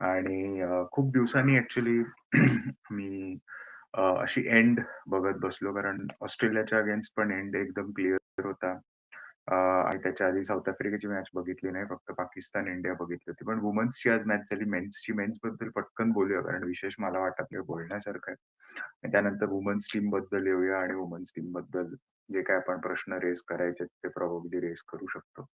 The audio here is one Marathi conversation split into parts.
आणि अ, खूप दिवसांनी ॲक्चुअली मी अ, अशी एंड बघत बसलो कारण ऑस्ट्रेलियाच्या अगेन्स्ट पण एंड एकदम क्लिअर होता. अ, आणि त्याच्या आधी साऊथ आफ्रिकेची मॅच बघितली नाही. फक्त पाकिस्तान, इंडिया बघितली होती. पण वुमन्सची आज मॅच झाली. मेन्सची मेन्सबद्दल पटकन बोलूया कारण विशेष मला वाटत नाही बोलण्यासारखं आहे. आणि त्यानंतर वुमन्स टीमबद्दल येऊया आणि वुमन्स टीमबद्दल जे काही आपण प्रश्न रेज करायचे ते प्रोबॅबली रेज करू शकतो.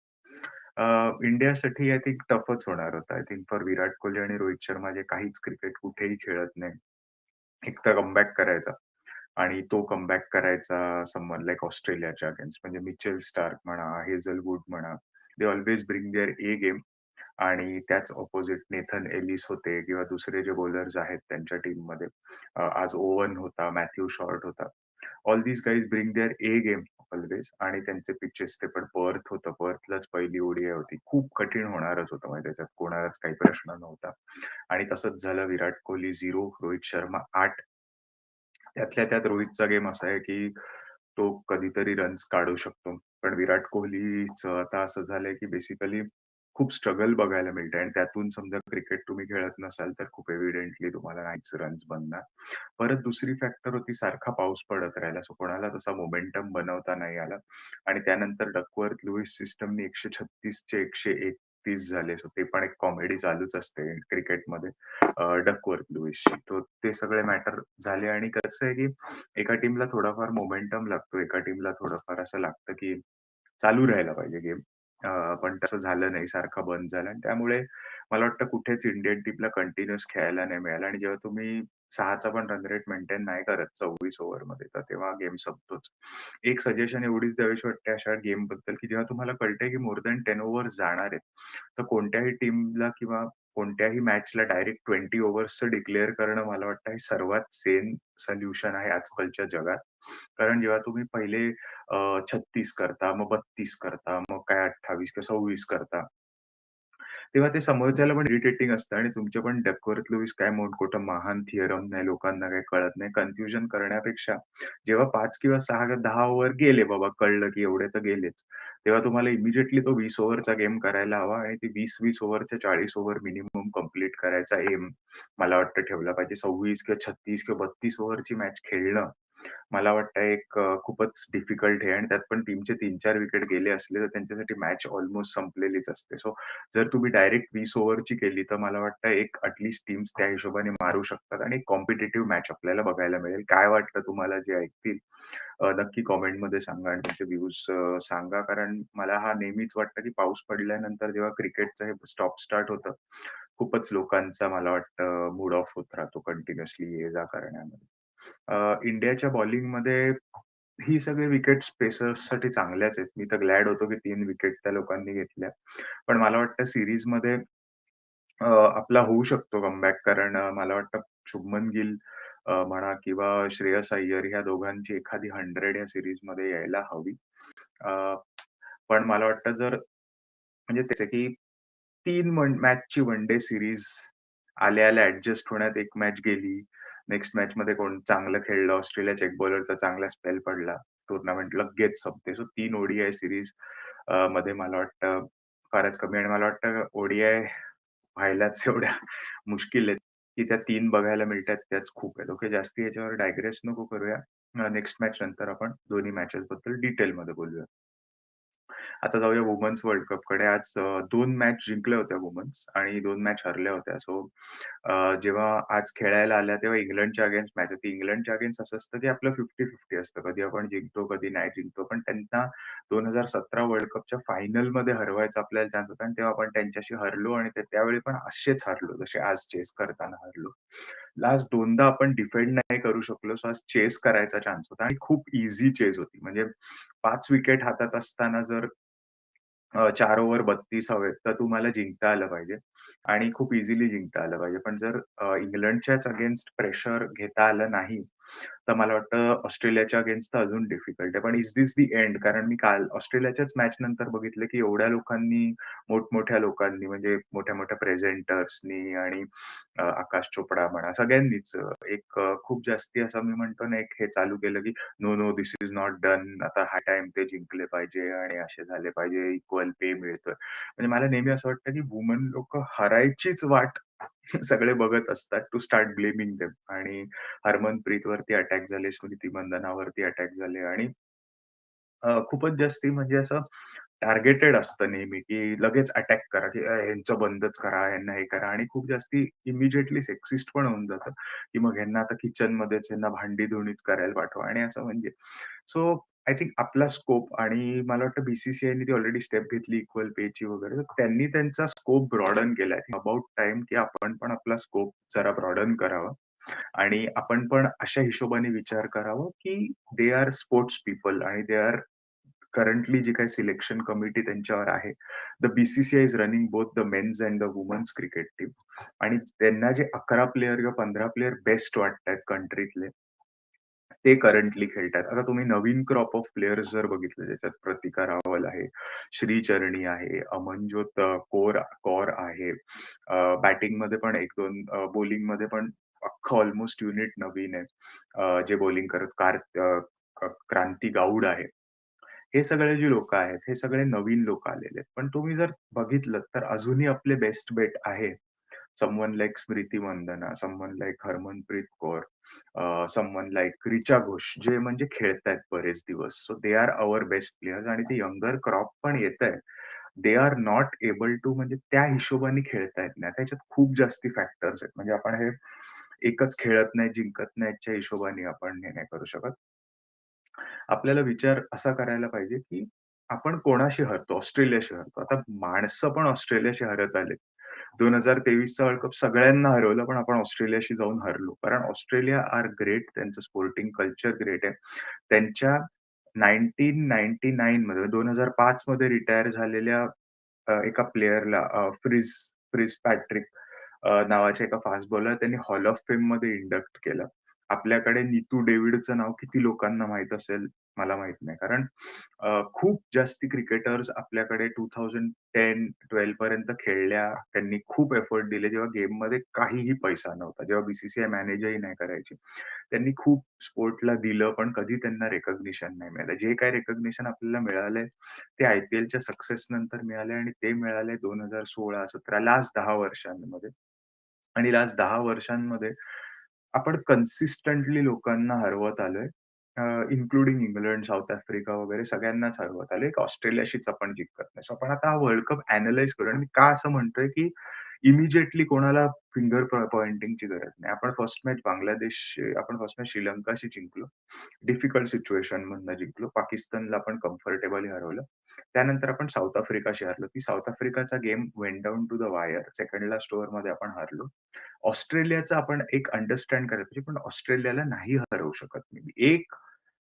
अ, इंडियासाठी आय थिंक टफच होणार होता. I think for Virat Kohli आणि रोहित शर्मा जे काहीच क्रिकेट कुठेही खेळत नाही. एक तर कमबॅक करायचा आणि तो कमबॅक करायचा समवन लाइक ऑस्ट्रेलियाच्या अगेन्स्ट म्हणजे मिचेल स्टार्क म्हणा, हेझलवूड म्हणा, they always bring their a game आणि त्याच अपोझिट नेथन एलिस होते किंवा दुसरे जे बॉलर्स आहेत त्यांच्या टीममध्ये. अ, आज ओवन होता, मॅथ्यू शॉर्ट होता. All these guys bring their a game always आणि त्यांचे पिचेस ते पण पर्थ होतं. पर्थलाच पहिली ओडीआय होती. खूप कठीण होणारच होतं म्हणजे त्याच्यात कोणालाच काही प्रश्न नव्हता. आणि तसंच झालं. विराट कोहली झिरो रोहित शर्मा आठ त्यातल्या त्यात रोहितचा गेम असा आहे, की तो कधीतरी रन्स काढू शकतो. पण विराट कोहलीचं आता असं झालंय, की बेसिकली खूप स्ट्रगल बघायला मिळते आणि त्यातून समजा क्रिकेट तुम्ही खेळत नसाल, तर खूप एव्हिडेंटली तुम्हाला नाहीच रन्स बनणार. परत दुसरी फॅक्टर होती सारखा पाऊस पडत राहिला. सो कोणाला तसा मोमेंटम बनवता नाही आला आणि त्यानंतर डकवर्थ लुईस सिस्टमनी 136 चे 131 झाले. सो ते पण एक कॉमेडी चालूच असते क्रिकेटमध्ये अ, डकवर्थ लुईसची. तो ते सगळे मॅटर झाले आणि कसं आहे, की एका टीमला थोडाफार मोमेंटम लागतो. एका टीमला थोडंफार असं लागतं, की चालू राहायला पाहिजे गेम. अ, पण तसं झालं नाही. सारखा बंद झाला आणि त्यामुळे मला वाटतं कुठेच इंडियन टीमला कंटिन्यूअस खेळायला नाही मिळालं आणि जेव्हा तुम्ही सहाचा पण रन रेट मेंटेन नाही करत 26 ओव्हरमध्ये, तर तेव्हा गेम संपतोच. एक सजेशन एवढीच द्यावीशी वाटते अशा गेमबद्दल, की जेव्हा तुम्हाला कळतंय, की मोर दॅन 10 ओव्हर्स जाणार आहेत, तर कोणत्याही टीमला किंवा कोणत्याही मॅचला डायरेक्ट 20 ओव्हर्सचं डिक्लेअर करणं मला वाटतं हे सर्वात सेम सोल्युशन आहे आजकालच्या जगात. कारण जेव्हा तुम्ही पहिले छत्तीस करता, मग 32 करता, मग काय 28 किंवा 26 करता. तेव्हा ते समोरच्याला पण इरिटेटिंग असतं आणि तुमचे पण डकवर्थ लुईस काय मोठमोठा महान थिअरम नाही, लोकांना काही कळत नाही. कन्फ्युजन करण्यापेक्षा जेव्हा पाच किंवा सहा दहा ओव्हर गेले बाबा कळलं, की एवढे तर गेलेच. तेव्हा तुम्हाला इमिजिएटली तो वीस ओव्हरचा गेम करायला हवा आणि ती वीस वीस ओव्हरच्या 40 ओव्हर मिनिमम कंप्लीट करायचा एम मला वाटतं ठेवला पाहिजे. 26 किंवा 36 किंवा 32 ओव्हरची मॅच खेळणं, मला वाटतं एक अ, खूपच डिफिकल्ट आहे आणि त्यात पण टीमचे 3-4 विकेट गेले असले, तर त्यांच्यासाठी मॅच ऑलमोस्ट संपलेलीच असते. सो जर तुम्ही डायरेक्ट 20 ओव्हरची केली, तर मला वाटतं एक ॲट लीस्ट टीम्स त्या हिशोबाने मारू शकतात आणि एक कॉम्पिटिटिव्ह मॅच आपल्याला बघायला मिळेल. काय वाटतं तुम्हाला जे ऐकतील अ, नक्की कमेंटमध्ये सांगा आणि तुमचे व्ह्यूज अ, सांगा. कारण मला हा नेहमीच वाटतं, की पाऊस पडल्यानंतर जेव्हा क्रिकेटचं हे स्टॉप स्टार्ट होतं, खूपच लोकांचा मला वाटतं मूड ऑफ होत राहतो कंटिन्युअसली ये-जा करण्यामध्ये. अ, इंडियाच्या बॉलिंगमध्ये ही सगळी विकेट स्पेसर्ससाठी चांगल्याच आहेत. मी तर ग्लॅड होतो, की 3 विकेट त्या लोकांनी घेतल्या. पण मला वाटतं सीरीजमध्ये अ, आपला होऊ शकतो कमबॅक कारण अ, मला वाटतं शुभमन गिल अ, म्हणा किंवा श्रेयस अय्यर ह्या दोघांची एखादी 100 या सीरीजमध्ये यायला हवी. अ, पण मला वाटतं जर म्हणजे त्याचे की 3 वन मॅचची वन डे सीरीज आल्या-आल्या ॲडजस्ट होण्यात एक मॅच गेली. नेक्स्ट मॅच मध्ये कोण चांगलं खेळलं, ऑस्ट्रेलिया एक बॉलरचा चांगला स्पेल पडला. टूर्नामेंट लगेच संपते. सो तीन ओडीआय सिरीजमध्ये मला वाटतं फारच कमी आणि मला वाटतं ओडीआय व्हायलाच एवढ्या मुश्किल आहेत, की त्या तीन बघायला मिळतात त्याच खूप आहेत. ओके, जास्ती याच्यावर डायग्रेस नको करूया. नेक्स्ट मॅच नंतर आपण दोन्ही मॅचेस बद्दल डिटेलमध्ये बोलूया. आता जाऊया वुमन्स वर्ल्ड कपकडे आज दोन मॅच जिंकल्या होत्या वुमन्स आणि दोन मॅच हरल्या होत्या. सो जेव्हा आज खेळायला आल्या तेव्हा इंग्लंडच्या अगेन्स्ट मॅच होती. इंग्लंडच्या अगेन्स्ट असं असतं, की आपलं 50-50 असतं. कधी आपण जिंकतो, कधी नाही जिंकतो. पण त्यांना 2017 वर्ल्ड कपच्या फायनलमध्ये हरवायचा आपल्याला चान्स होता आणि तेव्हा आपण त्यांच्याशी हरलो आणि ते त्यावेळी पण असेच हरलो, जसे आज चेस करताना हरलो. लास्ट दोनदा आपण डिफेंड नाही करू शकलो. सो आज चेस करायचा चान्स होता आणि खूप इझी चेस होती. म्हणजे पाच विकेट हातात असताना जर अ, 4 ओव्हर 32 हवेत, तर तुम्हाला जिंकता आलं पाहिजे आणि खूप इझिली जिंकता आलं पाहिजे. पण जर अ, इंग्लंडच्याच अगेन्स्ट प्रेशर घेता आलं नाही, तर मला वाटतं ऑस्ट्रेलियाच्या अगेन्स्ट तर अजून डिफिकल्ट आहे. पण इज दिस दी एंड? कारण मी काल ऑस्ट्रेलियाच्याच मॅच नंतर बघितलं, की एवढ्या लोकांनी, मोठमोठ्या लोकांनी म्हणजे मोठ्या-मोठ्या प्रेझेंटर्सनी आणि अ, आकाश चोपडा म्हणा सगळ्यांनीच एक अ, खूप जास्ती असं मी म्हणतो ना, एक हे चालू केलं, की "no, no, this is not done. आता हा टाइम ते जिंकले पाहिजे आणि असे झाले पाहिजे. इक्वल पे मिळतोय." म्हणजे मला नेहमी असं वाटतं, की वुमन लोक हरायचीच वाट सगळे बघत असतात टू स्टार्ट ब्लेमिंग देम आणि हरमनप्रीत वरती अटॅक झाले, स्मृती मंदनावरती अटॅक झाले आणि अ, खूपच जास्ती म्हणजे असं टार्गेटेड असतं नेहमी, की लगेच अटॅक करा, की अ, ह्यांचं बंदच करा, ह्यांना हे करा. आणि खूप जास्ती इमिडिएटली सेक्सिस्ट पण होऊन जातं, की मग ह्यांना आता किचनमध्येच ह्यांना भांडी-धुणीच करायला पाठवा आणि असं म्हणजे. सो आय थिंक आपला स्कोप आणि मला वाटतं बी-सी-सी-आयने ती ऑलरेडी स्टेप घेतली इक्वल पेची वगैरे. तर त्यांनी त्यांचा स्कोप ब्रॉडन केला आहे अबाउट टाईम की आपण पण आपला स्कोप जरा ब्रॉडन करावा आणि आपण पण अशा हिशोबाने विचार करावा, की दे आर स्पोर्ट्स पीपल आणि दे आर करंटली जी काही सिलेक्शन कमिटी त्यांच्यावर आहे. The BCCI running both the men's and the women's cricket team आणि त्यांना जे 11 प्लेयर किंवा 15 प्लेयर बेस्ट वाटतायत कंट्रीतले ते करंटली खेळतायत. आता तुम्ही नवीन क्रॉप ऑफ प्लेयर्स जर बघितले ज्याच्यात प्रतिका रावल आहे, श्रीचरणी आहे, अमनजोत कोर कौर आहे. बॅटिंग बॅटिंगमध्ये पण 1-2 अ, बॉलिंगमध्ये पण अख्खं ऑलमोस्ट युनिट नवीन आहे. जे बॉलिंग करत कार क्रांती गाऊड आहे. हे सगळे जी लोक आहेत, हे सगळे नवीन लोक आलेले आहेत. पण तुम्ही जर बघितलं तर अजूनही आपले बेस्ट बेट आहे. Someone like Smriti Mandhana, someone like Harmanpreet Kaur, someone like Richa Ghosh, जे म्हणजे खेळतायत बरेच दिवस. So they are our best players आणि ते यंगर क्रॉप पण येतंय. They are not able to म्हणजे त्या हिशोबाने खेळता येत नाही. त्याच्यात खूप जास्ती फॅक्टर्स आहेत. म्हणजे आपण हे एकच खेळत नाही, जिंकत नाहीच्या हिशोबाने आपण हे नाही करू शकत. आपल्याला विचार असा करायला पाहिजे, की आपण कोणाशी हरतो? ऑस्ट्रेलियाशी हरतो. आता माणसं पण ऑस्ट्रेलियाशी हरत दोन हजार तेवीसचा वर्ल्ड कप सगळ्यांना हरवलं, पण आपण ऑस्ट्रेलियाशी जाऊन हरलो. कारण ऑस्ट्रेलिया आर ग्रेट. त्यांचं स्पोर्टिंग कल्चर ग्रेट आहे. त्यांच्या 1999 मध्ये 2005 मध्ये रिटायर झालेल्या अ, एका प्लेयरला फ्रिज फ्रिज पॅट्रिक अ, नावाच्या एका फास्ट बॉलर त्यांनी हॉल ऑफ फेममध्ये इंडक्ट केलं. आपल्याकडे नीतू डेव्हिडचं नाव किती लोकांना माहीत असेल, मला माहीत नाही. कारण अ, खूप जास्ती क्रिकेटर्स आपल्याकडे 2010-12 पर्यंत खेळल्या. त्यांनी खूप एफर्ट दिले, जेव्हा गेममध्ये काहीही पैसा नव्हता. जेव्हा बी मॅनेजही नाही करायची. त्यांनी खूप स्पोर्टला दिलं, पण कधी त्यांना रिकॉग्निशन नाही मिळालं. जे काही रिकॉग्निशन आपल्याला मिळालंय, ते आय-पी-एलच्या सक्सेस नंतर मिळाले आणि ते मिळाले 2016-17 लास्ट 10 वर्षांमध्ये. आणि लास्ट 10 वर्षांमध्ये आपण कन्सिस्टंटली लोकांना हरवत आलोय. Uh, including England, South Africa वगैरे सगळ्यांनाच हरवत आले की ऑस्ट्रेलियाशीच आपण जिंकत नाही. सो आपण आता हा वर्ल्ड कप अॅनलाईज करू आणि मी का असं म्हणतोय, की इमिजिएटली कोणाला फिंगर पॉइंटिंगची गरज नाही. आपण फर्स्ट मॅच बांगलादेश आपण फर्स्ट मॅच श्रीलंकाशी जिंकलो. डिफिकल्ट सिच्युएशन मधनं जिंकलो. पाकिस्तानला आपण कम्फर्टेबली हरवलं. त्यानंतर आपण साऊथ आफ्रिकाशी हरलो. ती South आफ्रिकाचा game went down to the wire. सेकंडला स्टोअरमध्ये आपण हरलो ऑस्ट्रेलियाचं आपण एक अंडरस्टँड करायला पाहिजे, पण ऑस्ट्रेलियाला नाही हरवू शकत मी. एक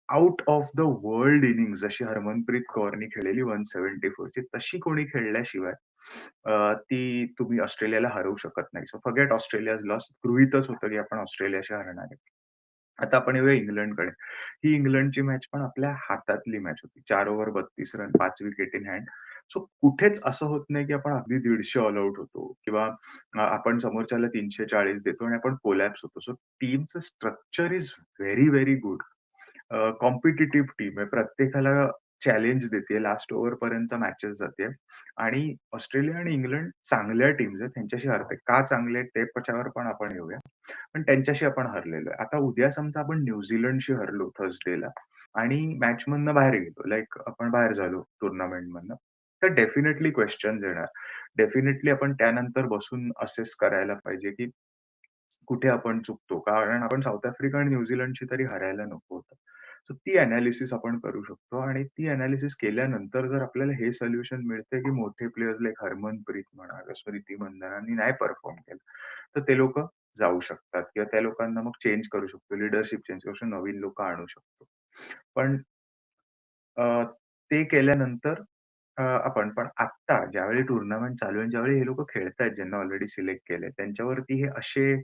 out of the world inning जशी हरमनप्रीत कौरनी खेळलेली 174 ची तशी कोणी खेळल्याशिवाय अ, ती तुम्ही ऑस्ट्रेलियाला हरवू शकत नाही. So forget Australia loss. गृहीतच होतं, की आपण ऑस्ट्रेलियाशी हरणार आहे. आता आपण येऊया इंग्लंडकडे. ही इंग्लंडची मॅच पण आपल्या हातातली मॅच होती. 4 over 32 run, 5 wicket in hand. So कुठेच असं होत नाही, की आपण अगदी 150 ऑल आउट होतो किंवा अ, आपण समोरच्याला 340 देतो आणि आपण कोलॅप्स होतो. So टीमचं structure is very, very good. Uh, competitive team आहे. प्रत्येकाला चॅलेंज देते. लास्ट ओव्हरपर्यंत मॅचेस जाते आणि ऑस्ट्रेलिया आणि इंग्लंड चांगल्या टीम्स आहेत. त्यांच्याशी हरते. का चांगले ते त्याच्यावर पण आपण येऊया. पण त्यांच्याशी आपण हरलेलो आहे. आता उद्या समजा आपण न्यूझीलंडशी हरलो थर्सडेला आणि मॅचमधनं बाहेर गेलो, लाईक आपण बाहेर झालो टुर्नामेंटमधनं, तर डेफिनेटली क्वेश्चन येणार. डेफिनेटली आपण त्यानंतर बसून असेस करायला पाहिजे, की कुठे आपण चुकतो. कारण आपण साऊथ आफ्रिका आणि न्यूझीलंडशी तरी हरायला नको होतं. सो ती अनालिसिस आपण करू शकतो आणि ती एनालिसिस केल्यानंतर जर आपल्याला हे सोल्युशन मिळतंय, की मोठे प्लेयर्स लाईक हरमनप्रीत म्हणा, स्मृती मंदनांनी नाही परफॉर्म केलं, तर ते लोक जाऊ शकतात किंवा त्या लोकांना मग चेंज करू शकतो. लीडरशिप चेंज करू शकतो. नवीन लोक आणू शकतो. पण ते केल्यानंतर आपण पण आत्ता ज्यावेळी टुर्नामेंट चालू आहे ज्यावेळी हे लोक खेळतायत ज्यांना ऑलरेडी सिलेक्ट केले त्यांच्यावरती हे असे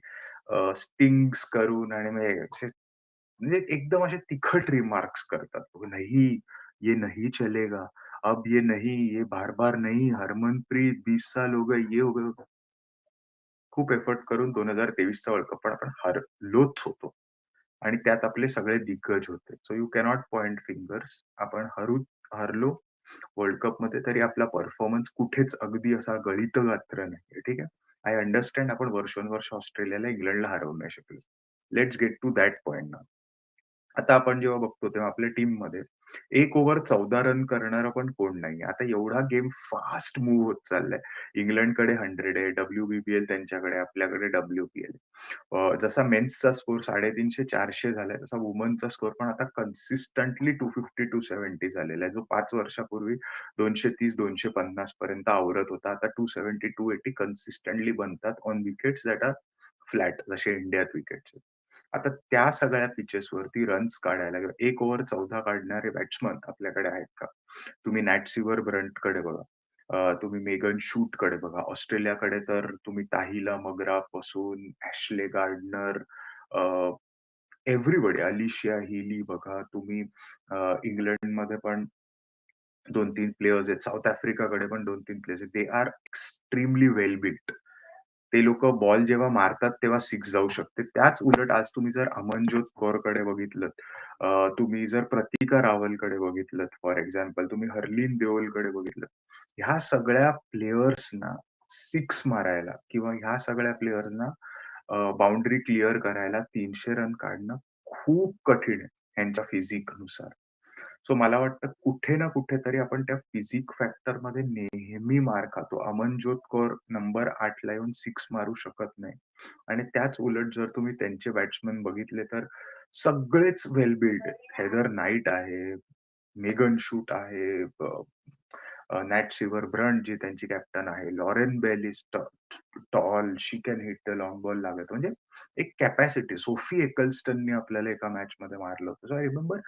स्टिंग्स करून आणि म्हणजे असे म्हणजे एकदम असे तिखट रिमार्क्स करतात. "नहीं, ये नहीं चलेगा. अब ये नहीं, ये बार-बार नहीं. हरमनप्रीत 20 साल हो गए, ये हो गए." हो खूप एफर्ट करून 2023 चा वर्ल्ड कप पण आपण हरलोच होतो. आणि त्यात आपले सगळे दिग्गज होते. So you cannot point fingers. आपण हरू हरलो वर्ल्ड कपमध्ये तरी आपला परफॉर्मन्स कुठेच अगदी असा गळित गात्र नाहीये. ठीक आहे. आय अंडरस्टँड आपण वर्षोनवर्ष ऑस्ट्रेलियाला, इंग्लंडला हरवू नाही शकलो. Let's get to that point now. आता आपण जेव्हा बघतो तेव्हा आपल्या टीममध्ये 1 ओव्हर 14 रन करणारा पण कोण नाहीये. आता एवढा गेम फास्ट मूव्ह होत चाललाय. इंग्लंडकडे 100 आहे, WBBL त्यांच्याकडे, आपल्याकडे WPL. जसा मेन्सचा स्कोर 350-400 झालाय, तसा वुमनचा स्कोर पण आता कन्सिस्टंटली 250-270 झालेला आहे. जो पाच वर्षापूर्वी 230-250 पर्यंत आवरत होता. आता 270-280 कन्सिस्टंटली बनतात on wickets that are flat जसे इंडियात विकेट्स आता त्या सगळ्या पिचेसवरती रन्स काढायला 1 ओव्हर 14 काढणारे बॅट्समन आपल्याकडे आहेत का? तुम्ही नॅट सिवर ब्रंटकडे बघा. अ, तुम्ही मेगन शूटकडे बघा. ऑस्ट्रेलियाकडे तर तुम्ही ताहिला मग्राफपासून ॲशले गार्डनर अ, एव्हरीबडी अलिशिया हिली बघा. तुम्ही अ, इंग्लंडमध्ये पण 2-3 प्लेयर्स आहेत. साऊथ आफ्रिकाकडे पण 2-3 प्लेयर्स आहेत. They are extremely well built. ते लोकं बॉल जेव्हा मारतात तेव्हा सिक्स जाऊ शकते. त्याच उलट आज तुम्ही जर अमनजोत कौरकडे बघितलत, अ, तुम्ही जर प्रतिका रावलकडे बघितलं फॉर एक्झाम्पल, तुम्ही हरलीन देओलकडे बघितलं ह्या सगळ्या प्लेयर्सना सिक्स मारायला किंवा ह्या सगळ्या प्लेयर्सना अ, बाउंडरी क्लिअर करायला 300 रन काढणं खूप कठीण आहे, ह्यांच्या फिजिकनुसार. सो मला वाटतं कुठे ना कुठेतरी आपण त्या फिजिक फॅक्टरमध्ये नेहमी मार खातो. अमनजोत कौर नंबर 8 ला येऊन सिक्स मारू शकत नाही. आणि त्याच उलट जर तुम्ही त्यांचे बॅट्समन बघितले तर सगळेच वेल बिल्ड आहेत. हेदर नाईट आहे, मेगन शूट आहे, अ, अ, नॅट सिवर ब्रंट जी त्यांची कॅप्टन आहे, लॉरेन बेल इज ट tall, she can hit the long ball लागत. म्हणजे एक कॅपॅसिटी. सोफी एकेलस्टननी आपल्याला एका मॅचमध्ये मारलं होतं. सो आय रिमेंबर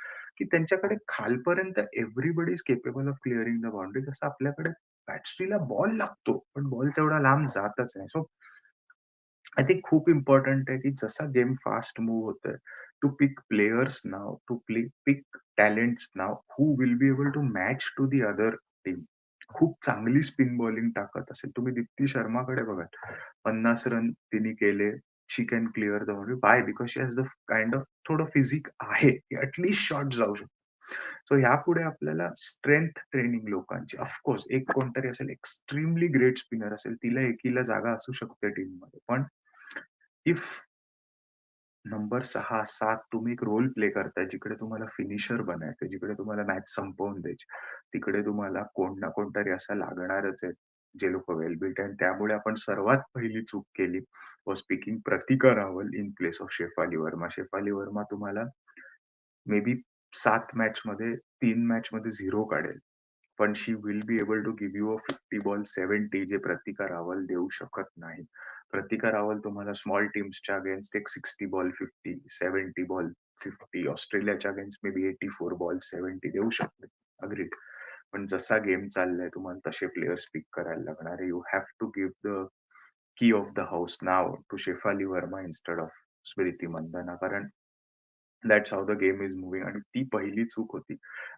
की त्यांच्याकडे खालपर्यंत everybody is capable of clearing the boundary जसं आपल्याकडे बॅटरीला बॉल लागतो, पण बॉल तेवढा लांब जातच नाही. सो आय थिंक खूप इम्पॉर्टंट आहे की जसा गेम फास्ट मूव्ह होतोय, to pick players now to play pick talents now who will be able to match to the other team. खूप चांगली स्पिन बॉलिंग टाकत असेल. तुम्ही दीप्ती शर्माकडे बघा. 50 रन तिने केले. She can clear the by why? Because she has the kind of थोडं फिजिक आहे. की शॉर्ट जाऊ शकतो. सो ह्यापुढे आपल्याला स्ट्रेंथ ट्रेनिंग लोकांची ऑफकोर्स एक कोणतरी असेल एक्स्ट्रीमली ग्रेट स्पिनर असेल, तिला एकीला जागा असू शकते टीममध्ये. पण इफ नंबर 6-7 तुम्ही एक रोल प्ले करताय, जिकडे तुम्हाला फिनिशर बनायचं जिकडे तुम्हाला मॅच संपवून द्यायची. तिकडे तुम्हाला कोण ना कोणतरी असं लागणारच आहे, जे लोकं वेल बिल्ट आहेत. त्यामुळे आपण सर्वात पहिली चूक केली was speaking Pratika Rawal in place of Shafali Verma. Shafali Verma तुम्हाला मे बी 7 मॅचमध्ये 3 मॅचमध्ये 0 काढेल. पण she will be able to give you a 50 ball 70 जे प्रतिका रावल देऊ शकत नाही. प्रतिका रावल तुम्हाला स्मॉल टीम्सच्या अगेन्स्ट एक 60 बॉल 50, 70 बॉल 50, ऑस्ट्रेलियाच्या अगेन्स्ट मे बी 84 बॉल 70 देऊ शकते. अग्रीड. पण जसा गेम चाललाय तुम्हाला तसे प्लेयर्स पिक करायला लागणार आहे. You have to give the key of the house now to Shafali Verma instead of Smriti Mandhana. कारण that's how the game is moving आणि ती पहिली चूक होती.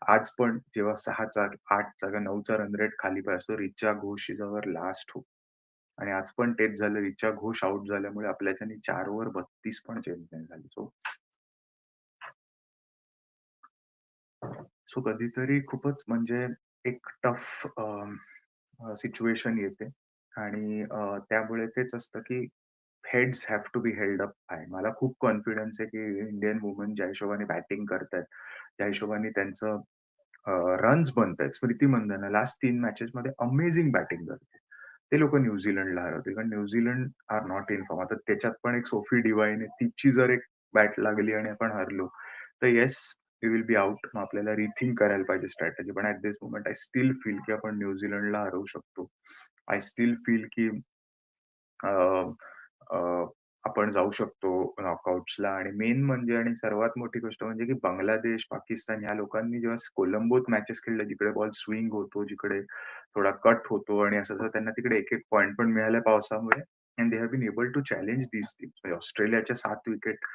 आज पण जेव्हा 6चा 8चा का 9चा रन रेट खाली असतो, Richa Ghosh is our last hope. आणि आज पण तेच झालं. रिचा घोष आउट झाल्यामुळे आपल्याच्यानी 4 ओव्हर 32 पण चेंज नाही झाली. सो सो कधीतरी खूपच म्हणजे एक टफ सिच्युएशन येते आणि अ, त्यामुळे तेच असतं की heads have to be held up high. मला खूप कॉन्फिडन्स आहे की इंडियन वुमन ज्या हिशोबाने बॅटिंग करतायत, त्या हिशोबाने त्यांचं रन्स बनतायत. स्मृती मंदाना लास्ट 3 मॅचेसमध्ये अमेझिंग बॅटिंग करते. ते लोक न्यूझीलंडला हरवतील. कारण New Zealand are not in form. आता त्याच्यात पण एक सोफी डिव्हाइन आहे. तिची जर एक बॅट लागली आणि आपण हरलो, तर yes we will be out. मग आपल्याला रिथिंक करायला पाहिजे स्ट्रॅटजी पण at this moment I still feel की आपण न्यूझीलंडला हरवू शकतो. आय स्टील फील की आपण जाऊ शकतो नॉकआउट्सला आणि मेन म्हणजे आणि सर्वात मोठी गोष्ट म्हणजे की बांगलादेश, पाकिस्तान ह्या लोकांनी जेव्हा कोलंबोत मॅचेस खेळल्या, जिकडे बॉल स्विंग होतो, जिकडे थोडा कट होतो आणि असं त्यांना तिकडे एक एक पॉईंट पण मिळाले पावसामुळे and they have been able to challenge this teams. म्हणजे ऑस्ट्रेलियाच्या सात विकेट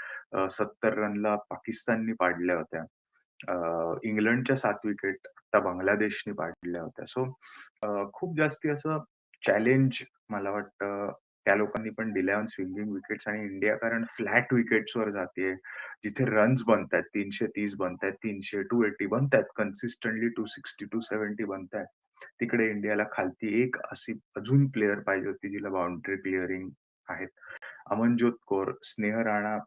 सत्तर रनला पाकिस्ताननी पाडल्या होत्या. अ, इंग्लंडच्या 7 विकेट आता बांगलादेशने पाडल्या होत्या. सो अ, खूप जास्ती असं चॅलेंज मला वाटतं त्या लोकांनी पण दिल्या ऑन स्विंगिंग विकेट्स आणि इंडिया कारण फ्लॅट विकेट्सवर जातीये. जिथे रन्स बनतायत, 330 बनतायत, 300, 280 बनतायत कन्सिस्टंटली 260-270 बनतायत. तिकडे इंडियाला खालती एक अशी अजून प्लेयर पाहिजे होती जिला बाउंडरी क्लिअरिंग आहेत. अमनजोत कौर, स्नेह राणा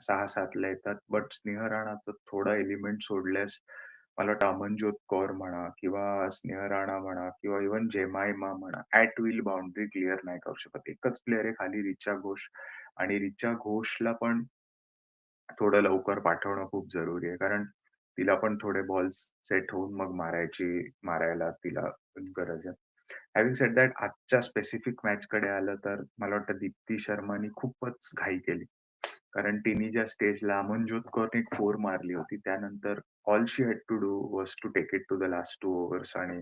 6-7 ला येतात. बट स्नेह राणाचा थोडा एलिमेंट सोडल्यास मला वाटतं अमनजोत कौर म्हणा किंवा स्नेह राणा म्हणा किंवा इव्हन जेमायमा म्हणा, ॲट विल बाउंड्री क्लिअर नाही करू शकत. एकच प्लेयर आहे खाली रिचा घोष आणि रिचा घोषला पण थोडं लवकर पाठवणं खूप जरुरी आहे. कारण तिला पण थोडे बॉल्स सेट होऊन मग मारायची मारायला तिला गरज आहे. हॅव्हिंग सेड दॅट आजच्या स्पेसिफिक मॅचकडे आलं तर मला वाटतं दीप्ती शर्मानी खूपच घाई केली. कारण तिने ज्या स्टेजला अमनजोत कौरने एक 4 मारली होती. त्यानंतर all she had to do was to take it to the last 2 overs आणि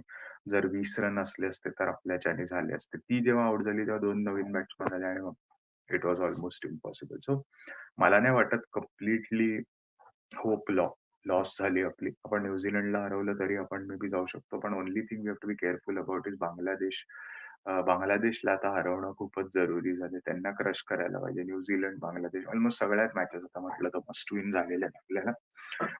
जर 20 रन असले असते तर आपल्याच्याने झाले असते. ती जेव्हा आउट झाली तेव्हा 2 नवीन बॅट्समन आले आणि मग it was almost impossible. So मला नाही वाटत कंप्लीटली होप लॉ लॉस झाली आपली. आपण न्यूझीलंडला हरवलं तरी आपण मे बी जाऊ शकतो. पण only thing we have to be careful about is Bangladesh. अ, बांगलादेशला आता हरवणं खूपच जरुरी झालं. त्यांना क्रश करायला पाहिजे. न्यूझीलंड, बांगलादेश ऑलमोस्ट सगळ्याच मॅचेस आता म्हटलं तर मस्ट विन झालेल्या आहेत आपल्याला.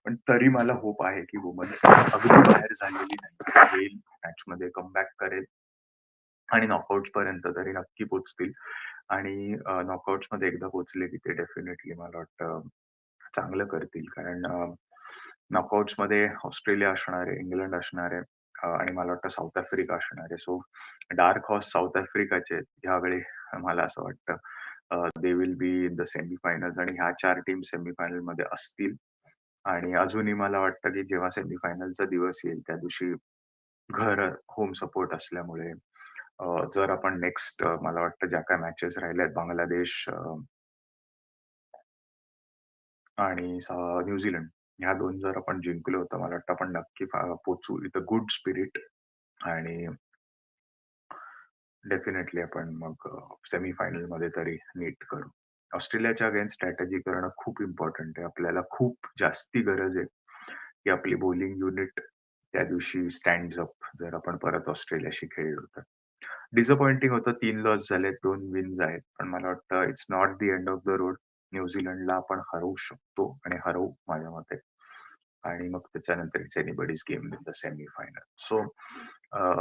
पण तरी मला होप आहे की वुमन्स अगदी बाहेर झालेली नाही. येईल मॅचमध्ये कमबॅक करेल. आणि नॉकआउट्सपर्यंत तरी नक्की पोहोचतील. आणि अ, नॉकआउट्समध्ये एकदा पोहोचले की ते डेफिनिटली मला वाटतं चांगलं करतील. कारण अ, नॉकआउट्समध्ये ऑस्ट्रेलिया असणार आहे, इंग्लंड असणार आहे आणि मला वाटतं साऊथ आफ्रिका असणार आहे. सो डार्क हॉर्स साऊथ आफ्रिकाचे आहेत. ह्यावेळी मला असं वाटतं they will be in the semifinal आणि ह्या चार टीम सेमीफायनलमध्ये असतील. आणि अजूनही मला वाटतं की जेव्हा सेमीफायनलचा दिवस येईल त्या दिवशी घर होम सपोर्ट असल्यामुळे जर आपण नेक्स्ट मला वाटतं ज्या काही मॅचेस राहिल्या आहेत बांगलादेश आणि न्यूझीलंड ह्या 2 जर आपण जिंकलो तर मला वाटतं आपण नक्की फा पोहोचू विथ अ गुड स्पिरिट आणि डेफिनेटली आपण मग अ, सेमी तरी नीट करू. ऑस्ट्रेलियाच्या अगेन्स्ट स्ट्रॅटेजी करणं खूप इम्पोर्टंट आहे. आपल्याला खूप जास्ती गरज आहे, की आपली बॉलिंग युनिट त्या दिवशी स्टँड्स अप जर आपण परत ऑस्ट्रेलियाशी खेळलो तर. डिसअपॉइंटिंग होतं 3 लॉस झालेत, 2 विन्स आहेत. पण मला वाटतं it's not the end of the road. न्यूझीलंडला आपण हरवू शकतो आणि हरवू माझ्या मते. आणि मग त्याच्यानंतर it's anybody's game in the semi final. So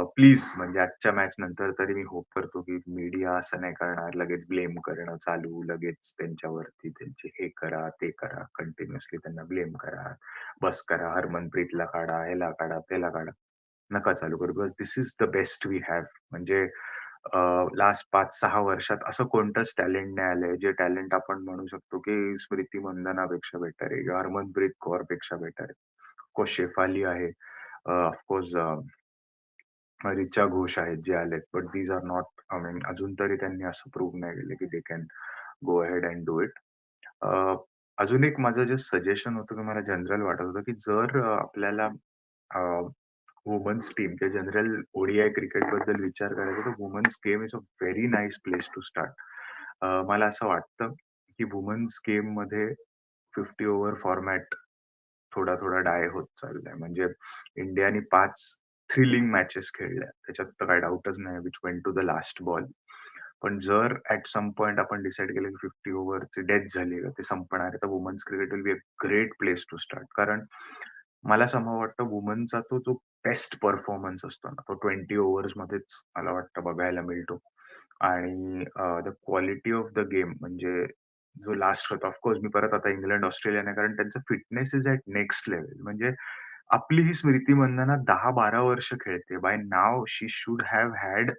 please म्हणजे आजच्या मॅच नंतर तरी मी होप करतो, की मीडिया असं नाही करणार, लगेच ब्लेम करणं चालू, लगेच त्यांच्यावरती त्यांचे हे करा, ते करा, कंटिन्युअसली त्यांना ब्लेम करा, बस करा, हरमनप्रीतला काढा, ह्याला काढा, त्याला काढा. नका चालू करू. Because this is the best we have. म्हणजे अ, लास्ट 5-6 वर्षात असं कोणतंच टॅलेंट नाही आलंय, जे टॅलेंट आपण म्हणू शकतो, की स्मृती मंदनापेक्षा बेटर आहे किंवा हरमनप्रीत कौरपेक्षा बेटर आहे. ऑफकोर्स शेफाली आहे. Uh, of course uh, Richa Ghosh आहेत जे आलेत. But these are not I mean अजून तरी त्यांनी असं प्रूव्ह नाही केलं, की they can go ahead and do it. अ, अजून एक माझं जे सजेशन होतं, की मला जनरल वाटत होतं, की जर अ, आपल्याला अ, वुमन्स टीम ते जनरल ओडीआय क्रिकेटबद्दल विचार करायचा तर women's game is a very nice place to start. मला असं वाटतं, की वुमन्स गेममध्ये फिफ्टी ओव्हर फॉर्मॅट थोडा-थोडा डाय होत चाललाय. म्हणजे इंडियाने पाच थ्रिलिंग मॅचेस खेळल्या. त्याच्यात तर काही डाऊटच नाही which went to the last ball. पण जर ऍट सम पॉइंट आपण डिसाईड केलं, की 50 ओव्हरची डेथ झाली ते संपणार आहे, तर women's cricket will be a great place to start. कारण मला समहाऊ वाटतं वुमनचा तो जो बेस्ट परफॉर्मन्स असतो ना, तो 20 ओव्हर्समध्येच मला वाटतं बघायला मिळतो. आणि the quality of the game म्हणजे जो लास्ट होता ऑफकोर्स मी परत आता इंग्लंड, ऑस्ट्रेलिया नाही कारण त्यांचं fitness is at next level म्हणजे आपली ही स्मृती मंदना दहा बारा वर्ष खेळते. By now she should have had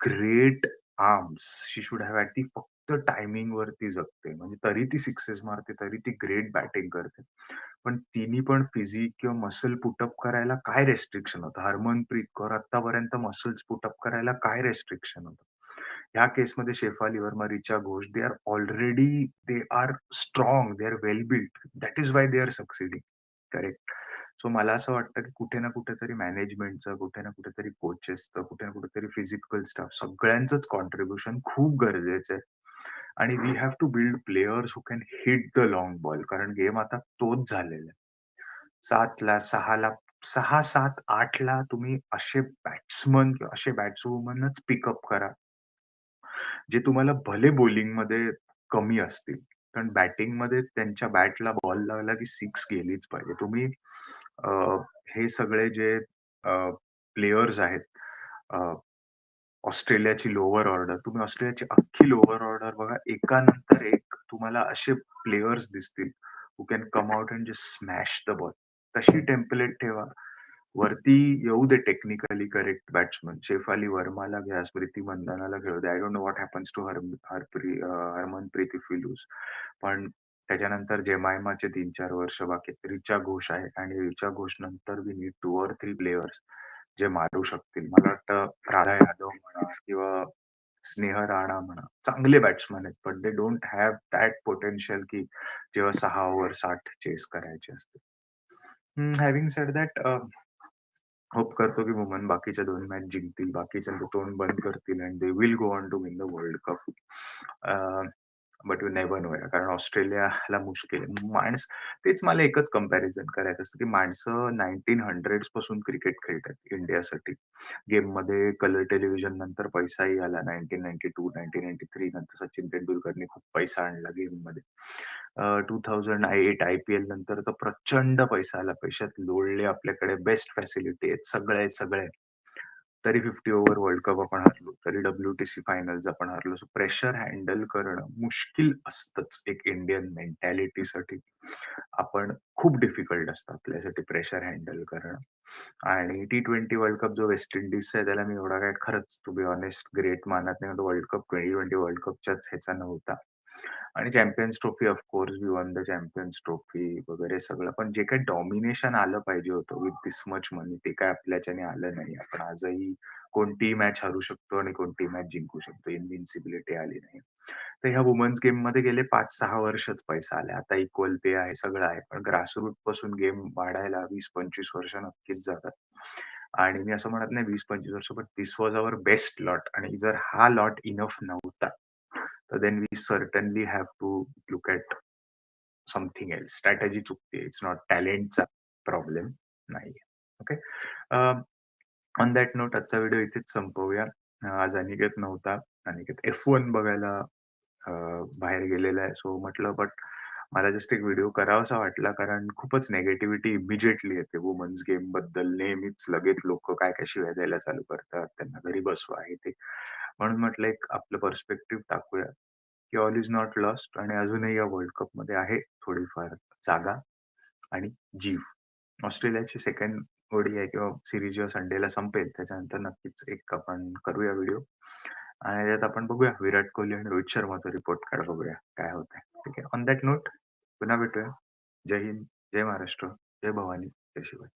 great arms. She should have had ती फक्त टायमिंगवरती जगते. म्हणजे तरी ती सिक्सेस मारते, तरी ती ग्रेट बॅटिंग करते. पण तिनी पण फिजिक किंवा मसल पुट अप करायला काय रिस्ट्रिक्शन होतं? हरमनप्रीत कौर आत्तापर्यंत मसल्स पुट अप करायला काय रिस्ट्रिक्शन होतं? ह्या केसमध्ये Shafali Verma, Richa Ghosh they are already they are strong, they are well built. That is why they are succeeding. Correct. So मला असं वाटतं, की कुठे ना कुठेतरी मॅनेजमेंटचं, कुठे ना कुठेतरी कोचेसचं, कुठे ना कुठेतरी फिजिकल स्टाफ सगळ्यांचंच कॉन्ट्रिब्युशन खूप गरजेचं आहे. आणि we have to build players who can hit the long ball. कारण गेम आता तोच झालेला आहे. 7ला, 6ला 6, 7, 8ला तुम्ही असे बॅट्समन किंवा असे बॅट्सवुमनच पिकअप करा. जे तुम्हाला भले बॉलिंगमध्ये कमी असतील. कारण बॅटिंगमध्ये त्यांच्या बॅटला बॉल लागला की सिक्स गेलीच पाहिजे. तुम्ही अ, हे सगळे जे प्लेयर्स आहेत. ऑस्ट्रेलियाची लोअर ऑर्डर. तुम्ही ऑस्ट्रेलियाची अख्खी लोअर ऑर्डर बघा. एकानंतर एक तुम्हाला असे प्लेयर्स दिसतील, who can come out and just smash the ball. तशी टेम्पलेट ठेवा. वरती येऊ दे टेक्निकली करेक्ट बॅट्समन. शेफाली वर्माला घ्या, स्मृती मंदनाला घेऊ द्या. I don't know what happens to her हरप्री uh, Harmanpreet if lose. पण त्याच्यानंतर जेमायमाचे 3-4 वर्ष बाकी आहेत. रिचा घोष आहे आणि रिचा घोष नंतर we need two or three players जे मारू शकतील. मला वाटतं राधा यादव म्हणा किंवा स्नेह राणा म्हणा, चांगले बॅट्समन आहेत. पण they don't have that potential की जेव्हा 6 ओव्हर 60 चेस करायचे असते. हं, having said that uh, hope करतो की वुमन बाकीच्या 2 मॅच जिंकतील. बाकीच्यांचं तोंड बंद करतील and they will go on to win the world cup. Uh, but you never know यार. कारण ऑस्ट्रेलियाला मुश्किल आहे. माणस तेच मला एकच कंपॅरिझन करायचं असतं, की माणसं 1900s पासून क्रिकेट खेळतात इंडियासाठी. गेममध्ये कलर टेलिव्हिजन नंतर पैसाही आला. 1992, 1993 नंतर सचिन तेंडुलकरनी खूप पैसा आणला गेममध्ये. अ, 2008 आय-पी-एल नंतर तर प्रचंड पैसा आला. पैशात लोळले आपल्याकडे बेस्ट फॅसिलिटी आहेत. सगळे आहेत, सगळे आहेत. तरी 50 ओव्हर वर्ल्ड कप आपण हरलो तरी डब्ल्यू-टी-सी फायनल्स आपण हरलो सो प्रेशर हँडल करणं मुश्किल असतंच एक इंडियन मेंटॅलिटीसाठी. आपण खूप डिफिकल्ट असतं आपल्यासाठी प्रेशर हँडल करणं. आणि टी-20 वर्ल्ड कप जो वेस्ट इंडिजचा आहे त्याला मी एवढा काय खरंच टू बी ऑनेस्ट ग्रेट मानत नाही. वर्ल्ड कप 2020 वर्ल्ड कपच्याच ह्याचा नव्हता. आणि Champions Trophy of course we won the Champions Trophy वगैरे सगळं. पण जे काही डॉमिनेशन आलं पाहिजे होतं विथ दिस मच मनी ते काय आपल्याच्याने आलं नाही. आपण आजही कोणतीही मॅच हरू शकतो आणि कोणतीही मॅच जिंकू शकतो. इन्व्हिन्सिबिलिटी आली नाही. तर ह्या वुमन्स गेममध्ये गेले 5-6 वर्षच पैसा आला. आता इक्वल पे आहे, सगळं आहे. पण ग्रासरूटपासून गेम वाढायला 20-25 वर्ष नक्कीच जातात. आणि मी असं म्हणत नाही 20-25 वर्ष, but this was our best lot आणि जर हा लॉट इनफ नव्हता, तर then we certainly have to look at something else. Strategy चुकते. इट्स नॉट टॅलेंटचा प्रॉब्लेम नाहीये. ओके. ऑन दॅट नोट आजचा व्हिडिओ इथेच संपवूया. Uh, आज अनिकेत नव्हता. अनिकेत F1 बघायला uh, बाहेर गेलेला आहे. सो म्हटलं बट मला जस्ट एक व्हिडिओ करावासा वाटला कारण खूपच निगेटिव्हिटी इमिजिएटली येते वुमन्स गेमबद्दल नेहमीच लगेच लोकं काय-काय शिव्या द्यायला चालू करतात. त्यांना घरी बसवा हे ते. म्हणून म्हटलं एक आपलं पर्स्पेक्टिव्ह टाकूया, की ऑल इज नॉट लॉस्ट आणि अजूनही या वर्ल्ड कपमध्ये आहे थोडीफार जागा आणि जीव. ऑस्ट्रेलियाची सेकंड ओडीआय किंवा सीरीज जेव्हा संडेला संपेल त्याच्यानंतर नक्कीच एक आपण करूया व्हिडिओ. आणि त्यात आपण बघूया विराट कोहली आणि रोहित शर्माचा रिपोर्ट कार्ड बघूया काय होतंय. ठीक आहे. ऑन दॅट नोट पुन्हा भेटूया. जय हिंद, जय महाराष्ट्र, जय भवानी, जय शिवाजी.